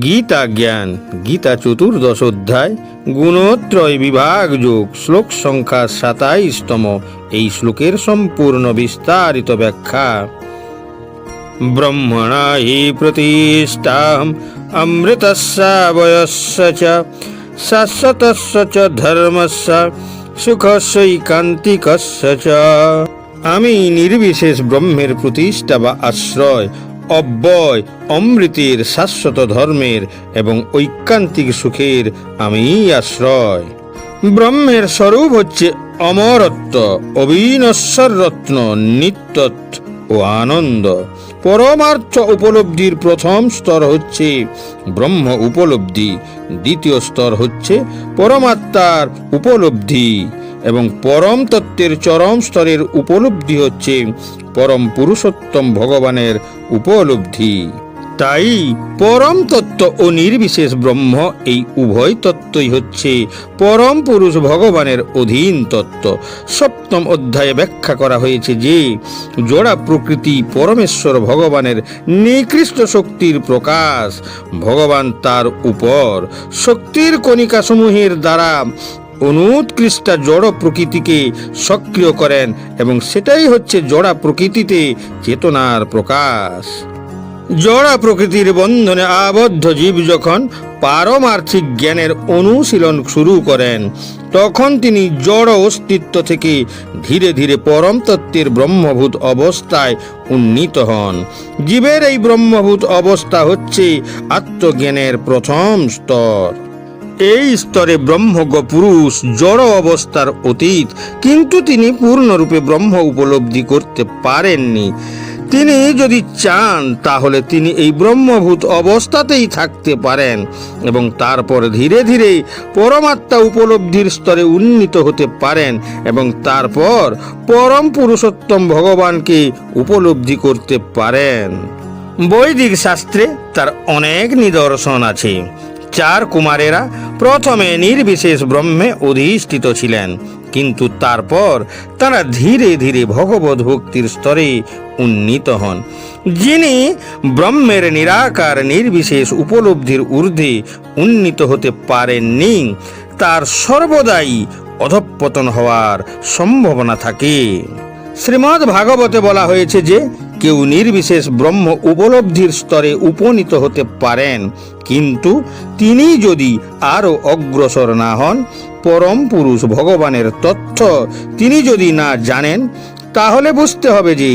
গীতা জ্ঞান, গীতা চতুর্দশ অধ্যায়, গুণত্রয় বিভাগ যোগ, শ্লোক সংখ্যা সাতাইশতম, এই শ্লোকের সম্পূর্ণ বিস্তারিত ব্যাখ্যা। ব্রহ্মণা হি প্রতিষ্ঠাম অমৃতস্যাবয়স্য চ, শাশ্বতস্য চ সুখস্যৈকান্তিকস্য চ। আমি নির্বিশেষ ব্রহ্মের প্রতিষ্ঠা বা আশ্রয় অব্যয়, অমৃতের শাশ্বত ধর্মের এবং ঐকান্তিক সুখের আমি আশ্রয়। ব্রহ্মের স্বরূপ হচ্ছে অমরত্ব অবিনশ্বর রত্ন নিত্যত্ব ও আনন্দ। পরমার্থ উপলব্ধির প্রথম স্তর হচ্ছে ব্রহ্ম উপলব্ধি, দ্বিতীয় স্তর হচ্ছে পরমাত্মার উপলব্ধি। এবং পরম তত্ত্বের চরম স্তরের উপলব্ধি হচ্ছে পরম পুরুষোত্তম ভগবানের উপলব্ধি। তাই পরম তত্ত্ব ও নির্বিশেষ ব্রহ্ম এই উভয় তত্ত্বই হচ্ছে পরম পুরুষ ভগবানের অধীন তত্ত্ব। সপ্তম অধ্যায়ে ব্যাখ্যা করা হয়েছে যে, জোড়া প্রকৃতি পরমেশ্বর ভগবানের নিকৃষ্ট শক্তির প্রকাশ। ভগবান তার উপর শক্তির কণিকাসমূহের দ্বারা অনুৎকৃষ্টা জড় প্রকৃতিকে সক্রিয় করেন এবং সেটাই হচ্ছে জড়া প্রকৃতিতে চেতনার প্রকাশ। জড়া প্রকৃতির বন্ধনে আবদ্ধ জীব যখন পারমার্থিক জ্ঞানের অনুশীলন শুরু করেন, তখন তিনি জড় অস্তিত্ব থেকে ধীরে ধীরে পরম তত্ত্বের ব্রহ্মভূত অবস্থায় উন্নীত হন। জীবের এই ব্রহ্মভূত অবস্থা হচ্ছে আত্মজ্ঞানের প্রথম স্তর। এই স্তরে ব্রহ্মজ্ঞ পুরুষ জড় অবস্থার অতীত, কিন্তু তিনি পূর্ণরূপে ব্রহ্ম উপলব্ধি করতে পারেননি। তিনি যদি চান, তাহলে তিনি এই ব্রহ্মভূত অবস্থাতেই থাকতে পারেন এবং তারপর ধীরে ধীরে পরমাত্মা উপলব্ধির স্তরে উন্নীত হতে পারেন এবং তারপর পরম পুরুষোত্তম ভগবানকে উপলব্ধি করতে পারেন। বৈদিক শাস্ত্রে তার অনেক নিদর্শন আছে। চার কুমারেরা প্রথমে নির্বিশেষ ব্রহ্মে অধিষ্ঠিত ছিলেন, কিন্তু তারপর তারা ধীরে ধীরে ভগবত ভক্তির স্তরে উন্নীত হন। যিনি ব্রহ্মের নিরাকার নির্বিশেষ উপলব্ধির ঊর্ধ্বে উন্নীত হতে পারেননি, তার সর্বদাই অধঃপতন হওয়ার সম্ভাবনা থাকে। শ্রীমদ্ ভাগবতে বলা হয়েছে যে কেউ নির্বিশেষ ব্রহ্ম উপলব্ধির স্তরে উপনীত হতে পারেন। কিন্তু তিনি যদি আরও অগ্রসর না হন, পরম পুরুষ ভগবানের তথ্য তিনি যদি না জানেন, তাহলে বুঝতে হবে যে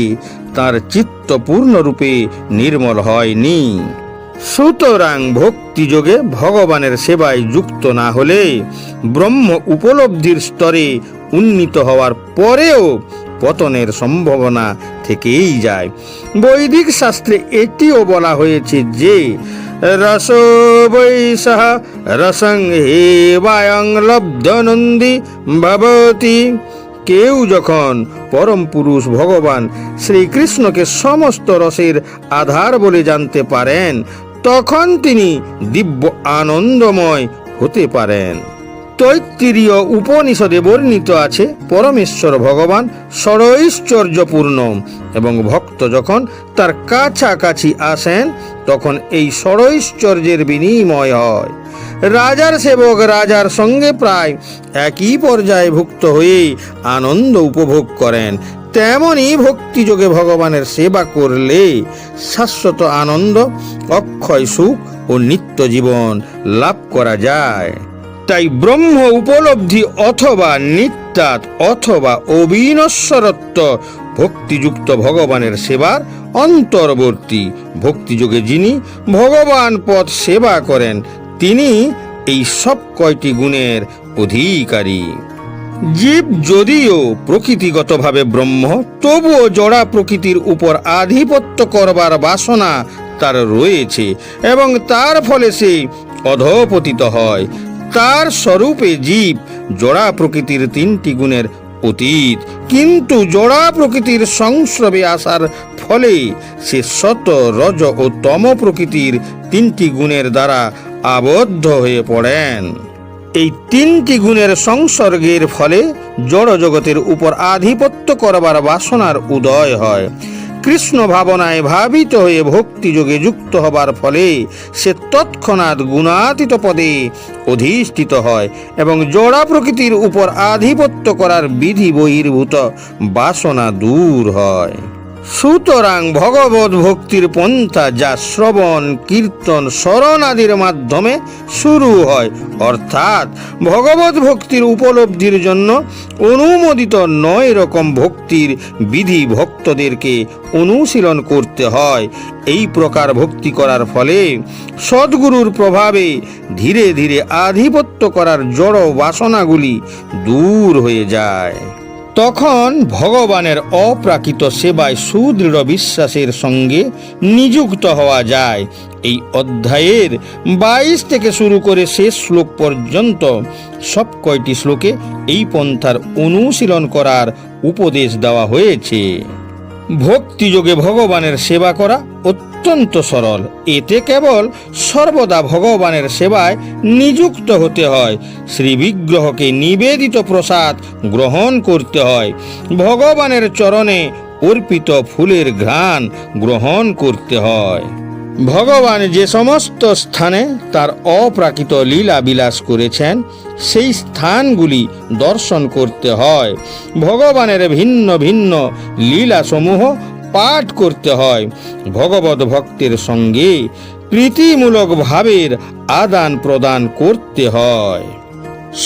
তার চিত্ত পূর্ণরূপে নির্মল হয়নি। সুতরাং ভক্তিযোগে ভগবানের সেবায় যুক্ত না হলে ব্রহ্ম উপলব্ধির স্তরে উন্নীত হওয়ার পরেও পতনের সম্ভাবনা থেকেই যায়। বৈদিক শাস্ত্রে এটিও বলা হয়েছে যে, রস বৈশাহ রসং হে বায়ং লব্ধনন্দী ভবতি। কেউ যখন পরম পুরুষ ভগবান শ্রীকৃষ্ণকে সমস্ত রসের আধার বলে জানতে পারেন, তখন তিনি দিব্য আনন্দময় হতে পারেন। তৈত্তিরীয় উপনিষদে বর্ণিত আছে, পরমেশ্বর ভগবান ষড়ৈশ্বর্যপূর্ণ এবং ভক্ত যখন তার কাছাকাছি আসেন, তখন এই ষড়ৈশ্বর্যের বিনিময় হয়। রাজার সেবক রাজার সঙ্গে প্রায় একই পর্যায়ে ভুক্ত হয়ে আনন্দ উপভোগ করেন। তেমনই ভক্তিযোগে ভগবানের সেবা করলে শাশ্বত আনন্দ, অক্ষয় সুখ ও নিত্য জীবন লাভ করা যায়। তাই ব্রহ্ম উপলব্ধি অথবা নিত্যাত অথবা অবিনশ্বরত্ব ভক্তিযুক্ত ভগবানের সেবার অন্তর্বর্তী। ভক্তিযোগে যিনি ভগবান পথ সেবা করেন, তিনি এই সব কয়টি গুণের অধিকারী। জীব যদিও প্রকৃতিগতভাবে ব্রহ্ম, তবুও জড়া প্রকৃতির উপর আধিপত্য করবার বাসনা তার রয়েছে এবং তার ফলে সে অধপতিত হয়। তার স্বরূপে জীব জড়া প্রকৃতির তিনটি গুণের অতীত। কিন্তু জড়া প্রকৃতির সংস্রবে আসার ফলে সে শত রজ ও তম প্রকৃতির তিনটি গুণের দ্বারা আবদ্ধ হয়ে পড়েন। এই তিনটি গুণের সংসর্গের ফলে জড় জগতের উপর আধিপত্য করবার বাসনার উদয় হয়। কৃষ্ণ ভাবনায় ভাবিত হয়ে ভক্তিযোগে যুক্ত হবার ফলে সে তৎক্ষণাৎ গুণাতীত পদে অধিষ্ঠিত হয় এবং জড়া প্রকৃতির উপর আধিপত্য করার বিধি বহির্ভূত বাসনা দূর হয়। সুতরাং ভগবত ভক্তির পন্থা যা শ্রবণ, কীর্তন, স্মরণ আদির মাধ্যমে শুরু হয়। অর্থাৎ ভগবত ভক্তির উপলব্ধির জন্য অনুমোদিত নয় রকম ভক্তির বিধি ভক্তদেরকে অনুশীলন করতে হয়। এই প্রকার ভক্তি করার ফলে সদ্গুরুর প্রভাবে ধীরে ধীরে আধিপত্য করার জড় বাসনাগুলি দূর হয়ে যায়। তখন ভগবানের অপ্রাকৃত সেবায় সুদৃঢ় বিশ্বাসের সঙ্গে নিযুক্ত হওয়া যায়। এই অধ্যায়ের বাইশ থেকে শুরু করে শেষ শ্লোক পর্যন্ত সব কয়টি শ্লোকে এই পন্থার অনুশীলন করার উপদেশ দেওয়া হয়েছে। ভক্তিযোগে ভগবানের সেবা করা অত্যন্ত সরল। এতে কেবল সর্বদা ভগবানের সেবায় নিযুক্ত হতে হয়। শ্রীবিগ্রহকে নিবেদিত প্রসাদ গ্রহণ করতে হয়। ভগবানের চরণে অর্পিত ফুলের ঘ্রাণ গ্রহণ করতে হয়। ভগবান যে সমস্ত স্থানে তার অপ্রাকৃত লীলা বিলাস করেছেন, সেই স্থানগুলি দর্শন করতে হয়। ভগবানের ভিন্ন ভিন্ন লীলাসমূহ পাঠ করতে হয়। ভগবত ভক্তের সঙ্গে প্রীতিমূলক ভাবের আদান প্রদান করতে হয়।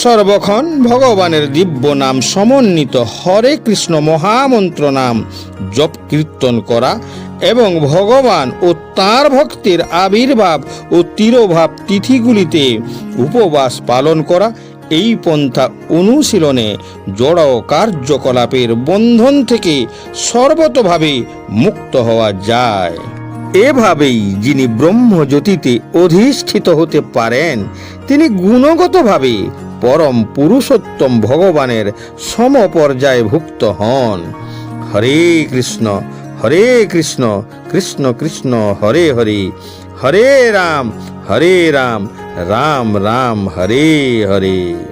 সর্বক্ষণ ভগবানের দিব্য নাম সমন্বিত হরে কৃষ্ণ মহামন্ত্র নাম জপ কীর্তন করা এবং ভগবান ও তাঁর ভক্তের আবির্ভাব ও তিরোভাব তিথিগুলিতে উপবাস পালন করা এই পন্থা অনুশীলনে জড় কার্যকলাপের বন্ধন থেকে সর্বতভাবে মুক্ত হওয়া যায়। এভাবেই যিনি ব্রহ্মজ্যোতিতে অধিষ্ঠিত হতে পারেন, তিনি গুণগতভাবে পরম পুরুষোত্তম ভগবানের সমপর্যায়ে ভুক্ত হন। হরে কৃষ্ণ হরে কৃষ্ণ কৃষ্ণ কৃষ্ণ, হরে হরে হরে রাম হরে রাম রাম রাম হরে হরে